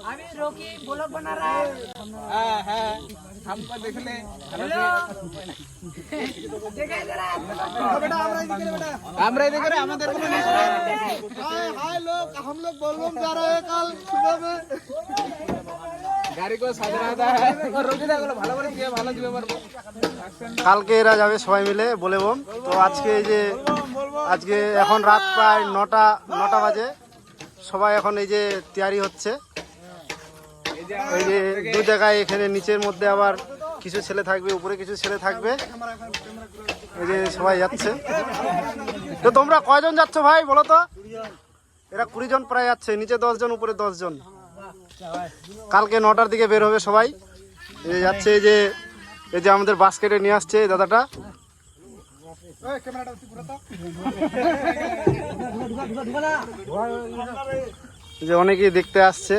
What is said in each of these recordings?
अभी रोकी ब्लॉग बना रहा है हाँ हाँ हमको देख ले हेलो देखा जरा बेटा আমরা এদিকে রে আমাদের কোনো নিউজ নাই हाय हाय लोग हम लोग बोलबम जा रहे हैं कल सुबह में গাড়ি কো সাজনা দা है और रोकी দা গুলো ভালো করে দিয়ে ভালো দিবে পারবো কালকে এরা যাবে সবাই মিলে বলে বোম তো আজকে এই যে আজকে এখন রাত প্রায় নটা নটা বাজে সবাই এখন এই যে তৈরি হচ্ছে ওই যে দু জায়গায় এখানে নিচের মধ্যে আবার কিছু ছেলে থাকবে, উপরে কিছু ছেলে থাকবে। এই যে সবাই যাচ্ছে। তো তোমরা কয়জন যাচ্ছ ভাই, বলো তো? এরা কুড়ি জন প্রায় যাচ্ছে, নিচে দশজন উপরে দশজন কালকে নটার দিকে বের হবে সবাই। এই যাচ্ছে, এই যে এই যে আমাদের বাস্কেটে নিয়ে আসছে দাদাটা। যে অনেকেই দেখতে আসছে।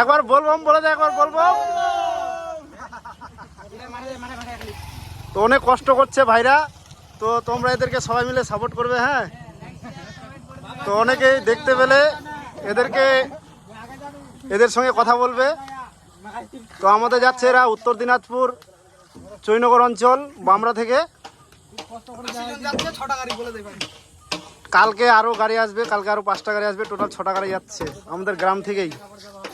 একবার বলব, বলে দে, একবার বলব। তো অনেক কষ্ট করছে ভাইরা। তো তোমরা এদেরকে সবাই মিলে সাপোর্ট করবে হ্যাঁ? তো অনেকেই দেখতে পেলে এদেরকে, এদের সঙ্গে কথা বলবে। তো আমাদের যাচ্ছে এরা উত্তর দিনাজপুর চৈনগর অঞ্চল, বামরা থেকে। কালকে আরও গাড়ি আসবে, কালকে আরও পাঁচটা গাড়ি আসবে টোটাল ছটা গাড়ি যাচ্ছে আমাদের গ্রাম থেকেই।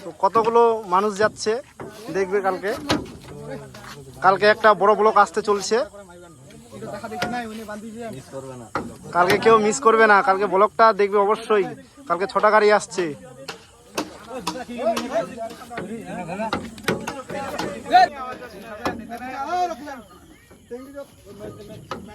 তো কতগুলো মানুষ যাচ্ছে, দেখবে কালকে। কালকে একটা বড় ব্লক আসতে চলছে। কালকে কেউ মিস করবে না, কালকে ব্লকটা দেখবে অবশ্যই। কালকে ছটা গাড়ি আসছে।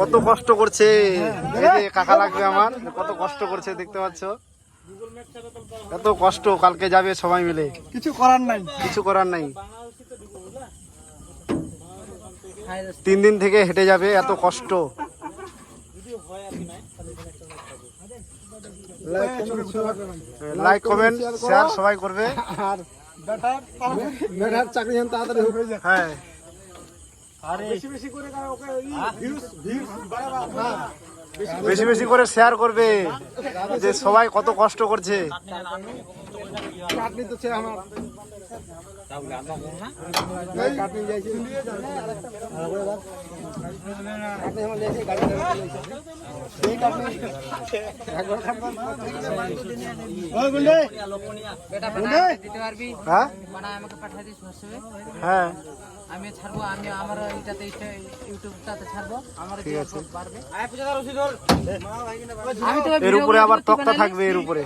কত কষ্ট করছে। কাকা লাগবে আমার কত কষ্ট করছে দেখতে পাচ্ছ? এত কষ্ট কালকে যাবে সবাই মিলে। কিছু করার নাই। কিছু করার নাই। তিন দিন থেকে হেঁটে যাবে এত কষ্ট। লাইক কমেন্ট শেয়ার সবাই করবে। আর বেটার চাকরি যেন তাড়াতাড়ি হয়ে। যায় হ্যাঁ বেশি বেশি করে কারণ ওকে ভিউজ ভিউজ বাড়াবা। হ্যাঁ। বেশি বেশি করে শেয়ার করবে যে সবাই কত কষ্ট করছে। আমার। হ্যাঁ আমি ছাড়বো আমি আমার এটাতে ইউটিউবটাতে ছাড়বো আমার এর উপরে আবার তক্তা থাকবে, এর উপরে।